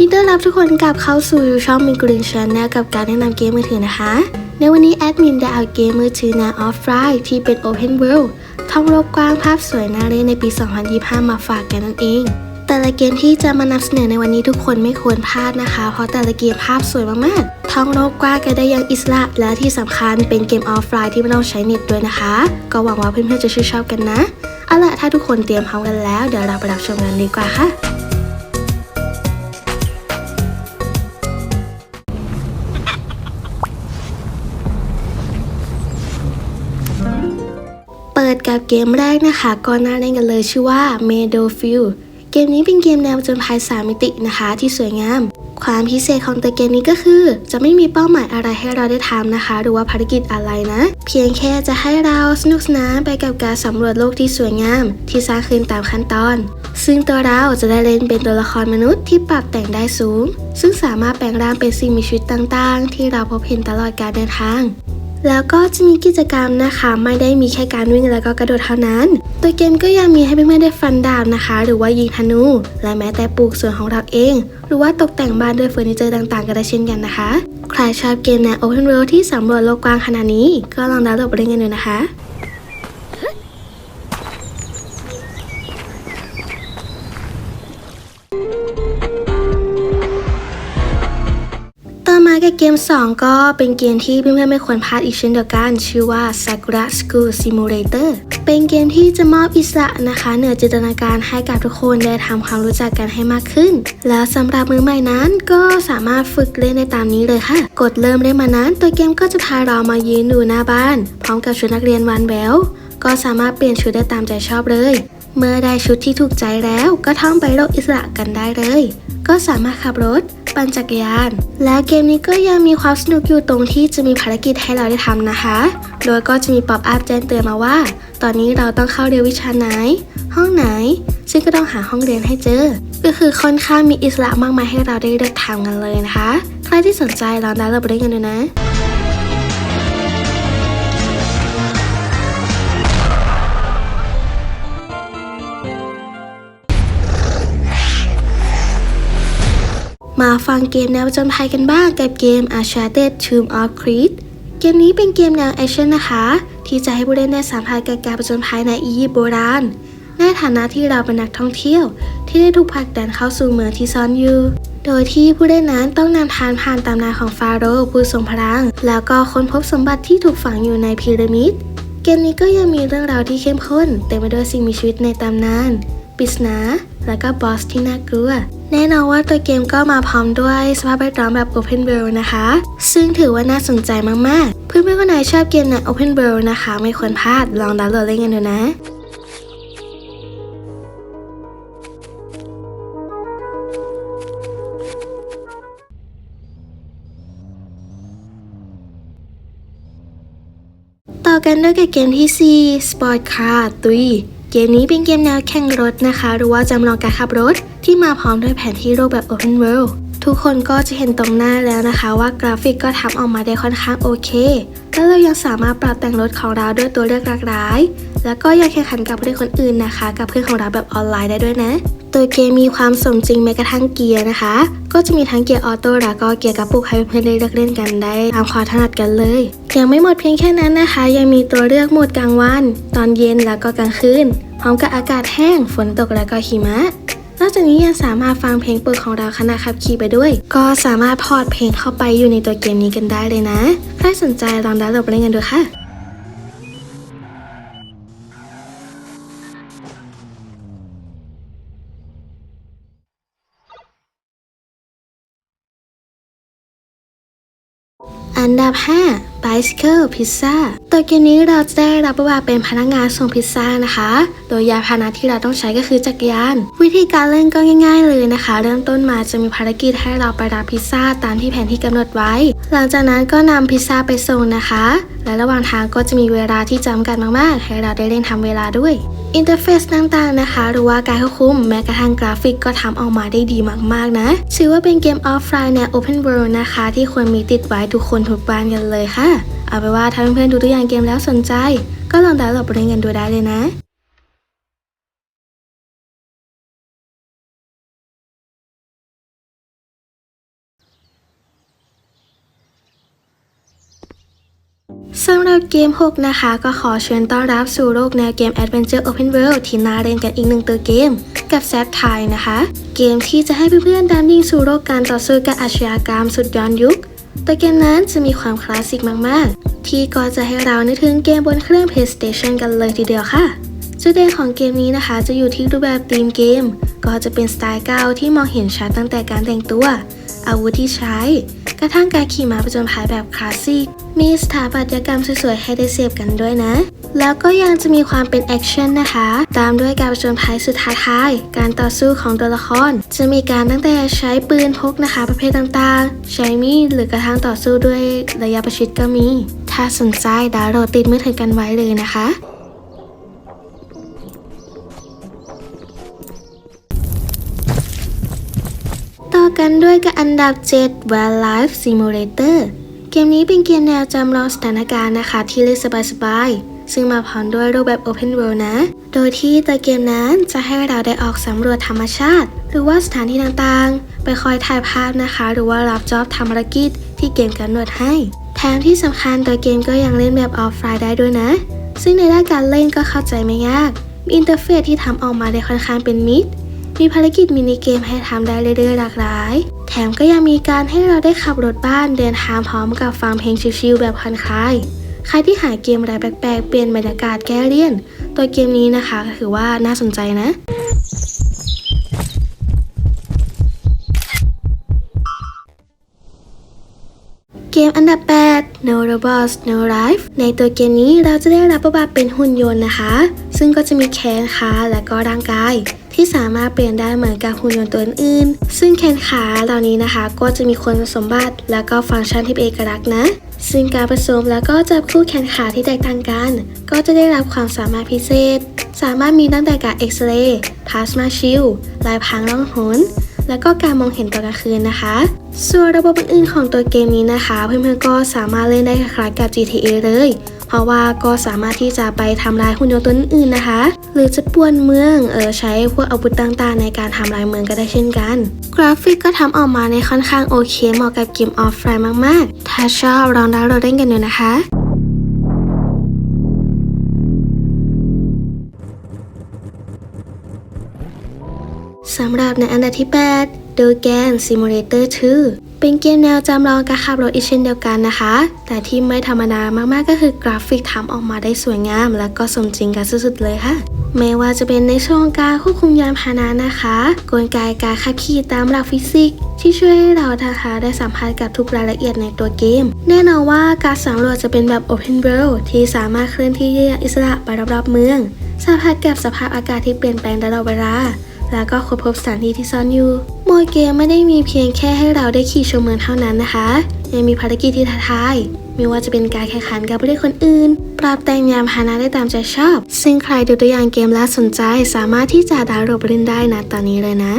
ยินดีต้อนรับทุกคนกลับเข้าสู่ช่องมินกรีนชาแนลกับการแนะนำเกมมือถือนะคะ ในวันนี้แอดมินได้เอาเกมมือถือแนวออฟไลน์ที่เป็น Open World ท่องโลกกว้างภาพสวยน่าเล่นในปี 2025 มาฝากกันนั่นเอง แต่ละเกมที่จะมานำเสนอในวันนี้ทุกคนไม่ควรพลาดนะคะ เพราะแต่ละเกมภาพสวยมากๆ ท่องโลกกว้างกันได้อย่างอิสระ และที่สำคัญเป็นเกมออฟไลน์ที่ไม่ต้องใช้เน็ตด้วยนะคะ ก็หวังว่าเพื่อนๆจะชื่นชอบกันนะเอาล่ะถ้าทุกคนเตรียมพร้อมกันแล้วเดี๋ยวเราไปรับชมกันดีกว่าค่ะ ปิดกับเกมแรกนะคะก็น่าเล่นกันเลยชื่อว่า Meadowfield เกมนี้เป็นเกมแนวจญภัยสามมิตินะคะที่สวยงาม ความพิเศษของตัวเกมนี้ก็คือ จะไม่มีเป้าหมายอะไรให้เราได้ทำนะคะ หรือว่าภารกิจอะไรนะ เพียงแค่จะให้เราสนุกสนานไปกับการสำรวจโลกที่สวยงาม ที่สร้างขึ้นตามขั้นตอน ซึ่งตัวเราจะได้เล่นเป็นตัวละครมนุษย์ที่ปรับแต่งได้สูง ซึ่งสามารถแปลงร่างเป็นสิ่งมีชีวิตต่าง ๆ ที่เราพบเห็นตลอดการเดินทาง แล้วก็จะมีกิจกรรมนะคะ ไม่ได้มีแค่การวิ่งแล้วก็กระโดดเท่านั้น ตัวเกมก็ยังมีให้เพื่อนๆได้ฟันดาบนะคะ หรือว่ายิงธนู และแม้แต่ปลูกสวนของเราเอง หรือว่าตกแต่งบ้านด้วยเฟอร์นิเจอร์ต่างๆก็ได้เช่นกันนะคะ ใครชอบเกมแนว Open World ที่สำรวจโลกกว้างขนาดนี้ ก็ลองดาวน์โหลดไปเล่นกันดูนะคะ ต่อมากับเกม 2 ก็เป็นเกมที่เพื่อนๆไม่ควรพลาดอีกเช่นเดียวกัน ชื่อว่า Sakura School Simulator เป็นเกมที่จะมอบอิสระนะคะ เหนือจินตนาการให้กับทุกคนได้ทำความรู้จักกันให้มากขึ้น แล้วสำหรับมือใหม่นั้นก็สามารถฝึกเล่นในตามนี้เลยค่ะ กดเริ่มเล่นมานั้น ตัวเกมก็จะพาเรามายืนอยู่หน้าบ้าน พร้อมกับชุดนักเรียนวันแววก็สามารถเปลี่ยนชุดได้ตามใจชอบเลย เมื่อได้ชุดที่ถูกใจแล้วก็ท่องไปโลกอิสระกันได้เลย ก็สามารถขับรถ ปั่นจักรยาน และเกมนี้ก็ยังมีความสนุกอยู่ตรงที่จะมีภารกิจให้เราได้ทำนะคะ โดยก็จะมีป๊อปอัพแจ้งเตือนมาว่า ตอนนี้เราต้องเข้าเรียนวิชาไหน ห้องไหน ซึ่งก็ต้องหาห้องเรียนให้เจอ ก็คือค่อนข้างมีอิสระมากมายให้เราได้เลือกทำกันเลยนะคะ ใครที่สนใจลองดาวน์โหลดไปเล่นกันดูนะ มาฟังเกมแนวจญภัยกันบ้างกับเกม Uncharted Tomb of Creed เกมนี้เป็นเกมแนวแอคชั่นนะคะ ที่จะให้ผู้เล่นได้สัมผัสกับการผจญภัยในอียิปต์โบราณ ในฐานะที่เราเป็นนักท่องเที่ยว ที่ได้ถูกผลักดันเข้าสู่เมืองที่ซ่อนอยู่ โดยที่ผู้เล่นนั้นต้องนำทางผ่านตำนานของฟาโรห์ผู้ทรงพลัง แล้วก็ค้นพบสมบัติที่ถูกฝังอยู่ในพีระมิด เกมนี้ก็ยังมีเรื่องราวที่เข้มข้นเต็มไปด้วยสิ่งมีชีวิตในตำนานปริศนาและก็บอสที่น่ากลัว แน่นอนว่าตัวเกมก็มาพร้อมด้วยสภาพแวดล้อมแบบ Open World นะคะ ซึ่งถือว่าน่าสนใจมากๆ เพื่อนๆคนไหนชอบเกมใน Open World นะคะ ไม่ควรพลาดลองดาวน์โหลดเล่นกันดูนะต่อกันด้วยกับเกมที่ 4 Sport Car 3 เกมนี้เป็นเกมแนวแข่งรถนะคะ หรือว่าจำลองการขับรถที่มาพร้อมด้วยแผนที่โลกแบบ Open World ทุกคนก็จะเห็นตรงหน้าแล้วนะคะว่ากราฟิกก็ทำออกมาได้ค่อนข้างโอเค แล้วเรายังสามารถปรับแต่งรถของเราด้วยตัวเลือกหลากหลาย แล้วก็ยังแข่งขันกับเพื่อนคนอื่นนะคะ กับเพื่อนของเราแบบออนไลน์ได้ด้วยนะ ตัวเกมมีความสมจริงแม้กระทั่งเกียร์นะคะ ก็จะมีทั้งเกียร์ออโต้แล้วก็เกียร์กระปุกให้เพื่อนๆได้เลือกเล่นกันได้ตามความถนัดกันเลย ยังไม่หมดเพียงแค่นั้นนะคะ ยังมีตัวเลือกโหมดกลางวัน ตอนเย็นแล้วก็กลางคืนพร้อมกับอากาศแห้ง ฝนตกแล้วก็หิมะนอกจากนี้ยังสามารถฟังเพลงเปิดของเราขณะขับขี่ไปด้วย ก็สามารถพอร์ตเพลงเข้าไปอยู่ในตัวเกมนี้กันได้เลยนะ ใครสนใจลองดาวน์โหลดไปเล่นกันดูค่ะ ดับ 5 Bicycle Pizza ตัวเกมนี้เราจะได้รับบทบาทเป็นพนักงานส่งพิซซ่านะคะ โดยยานพาหนะที่เราต้องใช้ก็คือจักรยาน วิธีการเล่นก็ง่าย ๆ เลยนะคะ เริ่มต้นมาจะมีภารกิจให้เราไปรับพิซซ่าตามที่แผนที่กำหนดไว้ หลังจากนั้นก็นำพิซซ่าไปส่งนะคะ และระหว่างทางก็จะมีเวลาที่จำกัดมากๆ ให้เราได้เล่นทำเวลาด้วยอินเทอร์เฟซต่างๆนะคะ หรือว่าการควบคุมแม้กระทั่งกราฟิกก็ทำออกมาได้ดีมากๆนะถือว่าเป็นเกมออฟไลน์แนว Open World นะคะ ที่ควรมีติดไว้ทุกคนทุกบ้านกันเลยค่ะเอาไปว่าถ้าเพื่อนๆดูตัวอย่างเกมแล้วสนใจ ก็ลองดาวน์โหลดไปเล่นกันดูได้เลยนะสำหรับเกม 6 นะคะ ก็ขอเชิญต้อนรับสู่โลกแนวเกม Adventure Open World ที่น่าเล่นกันอีกหนึ่งตัวเกม กับแซฟไทยนะคะ เกมที่จะให้เพื่อนๆดำยิงสู่โลกการต่อสู้กับอาชญากรรมสุดย้อนยุค ตัวเกมนั้นจะมีความคลาสสิกมาก ๆ ที่ก็จะให้เรานึกถึงเกมบนเครื่อง PlayStation กันเลยทีเดียวค่ะ จุดเด่นของเกมนี้นะคะจะอยู่ที่รูปแบบธีมเกม ก็จะเป็นสไตล์เก่าที่มองเห็นชัดตั้งแต่การแต่งตัว อาวุธที่ใช้ กระทั่งการขี่ม้าประจนภัยแบบคลาสสิก มีสถาปัตยกรรมสวย ๆ ให้ได้เสพกันด้วยนะ แล้วก็ยังจะมีความเป็นแอคชั่นนะคะ ตามด้วยการประจนภัยสุดท้าทาย การต่อสู้ของตัวละคร จะมีการตั้งแต่ใช้ปืนพกนะคะ ประเภทต่างๆ ใช้มีดหรือกระทั่งต่อสู้ด้วยระยะประชิดก็มี ถ้าสนใจดาวโหลดติดมือถือกันไว้เลยนะคะต่อกันด้วยกับอันดับ 7 Wildlife Simulator เกมนี้เป็นเกมแนวจำลองสถานการณ์นะคะ ที่เล่นสบายๆ ซึ่งมาพร้อมด้วยรูปแบบ Open World นะ โดยที่ตัวเกมนั้นจะให้เราได้ออกสำรวจธรรมชาติ หรือว่าสถานที่ต่างๆ ไปคอยถ่ายภาพนะคะ หรือว่ารับจ็อบทำภารกิจที่เกมกำหนดให้ แถมที่สำคัญตัวเกมก็ยังเล่นแบบออฟไลน์ได้ด้วยนะ ซึ่งในด้านการเล่นก็เข้าใจไม่ยาก มีอินเทอร์เฟซที่ทำออกมาได้ค่อนข้างเป็นมิตร มีภารกิจมินิเกมให้ทำได้เรื่อยๆหลากหลาย แถมก็ยังมีการให้เราได้ขับรถบ้านเดินทางพร้อมกับฟังเพลงชิลๆแบบผ่อนคลาย ใครที่หาเกมอะไรแปลกๆ เปลี่ยนบรรยากาศแก้เลี่ยน ตัวเกมนี้นะคะก็ถือว่าน่าสนใจนะเกมอันดับ 8 No Robots No Life ในตัวเกมนี้เราจะได้รับบทบาทเป็นหุ่นยนต์นะคะ ซึ่งก็จะมีแขนขาและก็ร่างกาย ที่สามารถเปลี่ยนได้เหมือนกับหุ่นยนต์ตัวอื่น ซึ่งแขนขาเหล่านี้นะคะ ก็จะมีคุณสมบัติและก็ฟังก์ชันที่เป็นเอกลักษณ์นะ ซึ่งการผสมแล้วก็จับคู่แขนขาที่แตกต่างกัน ก็จะได้รับความสามารถพิเศษ สามารถมีตั้งแต่การเอ็กซเรย์พลาสมาชิลลายพรางล่องหนและก็การมองเห็นตอนกลางคืนนะคะ ส่วนระบบอื่นๆของตัวเกมนี้นะคะ เพื่อนๆก็สามารถเล่นได้คล้ายกับ GTA เลย ราะว่าก็สามารถที่จะไปทำลายหุ่นยนต์ตัวอื่นๆนะคะ หรือจะป่วนเมืองเออใช้พวกอาวุธต่างๆ ในการทำลายเมืองก็ได้เช่นกัน กราฟิกก็ทำออกมาในค่อนข้างโอเคเหมาะกับเกมออฟไลน์มากๆ ถ้าชอบลองดาวน์โหลดเล่นกันดูนะคะสำหรับในอันดับที่8 Do Gan Simulator 2 เป็นเกมแนวจำลองการขับรถอีกเช่นเดียวกันนะคะ แต่ที่ไม่ธรรมดามากๆก็คือกราฟิกทำออกมาได้สวยงาม และก็สมจริงกันสุดๆเลยค่ะ ไม่ว่าจะเป็นในช่วงการควบคุมยานพาหนะนะคะ กลไกการขับขี่ตามหลักฟิสิกส์ที่ช่วยให้เรานะคะได้สัมผัสกับทุกรายละเอียดในตัวเกม แน่นอนว่าการสำรวจจะเป็นแบบ Open World ที่สามารถเคลื่อนที่ได้อย่างอิสระไปรอบๆเมืองสัมผัสกับสภาพอากาศที่เปลี่ยนแปลงตลอดเวลา แล้วก็ค้นพบสถานที่ที่ซ่อนอยู่โมดเกมไม่ได้มีเพียงแค่ให้เราได้ขี่ชมเมืองเท่านั้นนะคะ ยังมีภารกิจที่ท้าทายไม่ว่าจะเป็นการแข่งขันกับผู้เล่นคนอื่น ปรับแต่งยานพานะได้ตามใจชอบ ซึ่งใครดูตัวอย่างเกมแล้วสนใจสามารถที่จะดาวน์โหลดเล่นได้นะตอนนี้เลยนะ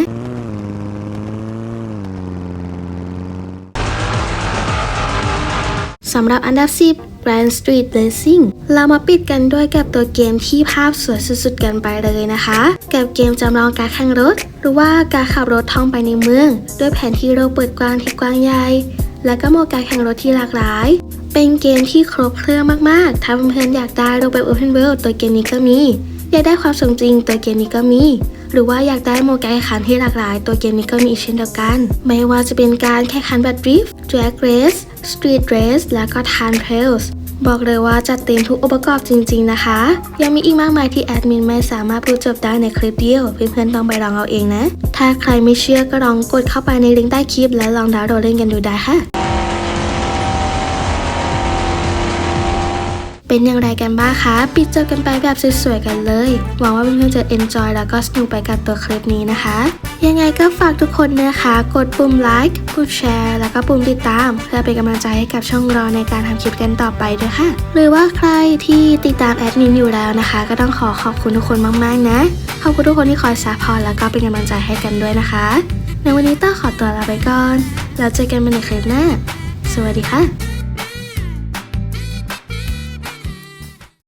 สำหรับอันดับ 10 Grand Street Racing เรามาปิดกันด้วยกับตัวเกมที่ภาพสวยสุดๆกันไปเลยนะคะ กับเกมจำลองการแข่งรถ หรือว่าการขับรถท่องไปในเมือง ด้วยแผนที่โลกเปิดกว้างที่กว้างใหญ่ และก็โมการแข่งรถที่หลากหลาย เป็นเกมที่ครบเครื่องมากๆ ถ้าเพื่อนๆอยากได้รูปแบบ Open World ตัวเกมนี้ก็มี อยากได้ความสมจริงตัวเกมนี้ก็มี หรือว่าอยากได้โมดการแข่งขันที่หลากหลาย ตัวเกมนี้ก็มีอีกเช่นเดียวกัน ไม่ว่าจะเป็นการแข่งขันแบบ Drift Drag Race Street Race และก็ Time Trails บอกเลยว่าจัดเต็มทุกองค์ประกอบจริง ๆ นะคะ ยังมีอีกมากมายที่แอดมินไม่สามารถพูดจบได้ในคลิปเดียว เพื่อนๆต้องไปลองเอาเองนะ ถ้าใครไม่เชื่อก็ลองกดเข้าไปในลิงก์ใต้คลิป แล้วลองดาวน์โหลดเล่นกันดูได้ค่ะ เป็นอย่างไรกันบ้างคะ ปิดจบกันไปแบบสวยๆกันเลย หวังว่าเพื่อนๆจะ enjoy แล้วก็สนุกไปกับตัวคลิปนี้นะคะ ยังไงก็ฝากทุกคนนะคะ กดปุ่มไลค์ ปุ่มแชร์ แล้วก็ปุ่มติดตาม เพื่อเป็นกำลังใจให้กับช่องเราในการทำคลิปกันต่อไปด้วยค่ะ หรือว่าใครที่ติดตามแอดมินอยู่แล้วนะคะ ก็ต้องขอขอบคุณทุกคนมากๆนะ ขอบคุณทุกคนที่คอยซัพพอร์ตแล้วก็เป็นกำลังใจให้กันด้วยนะคะ ในวันนี้ต้องขอตัวลาไปก่อน แล้วเจอกันใหม่ในคลิปหน้า สวัสดีค่ะ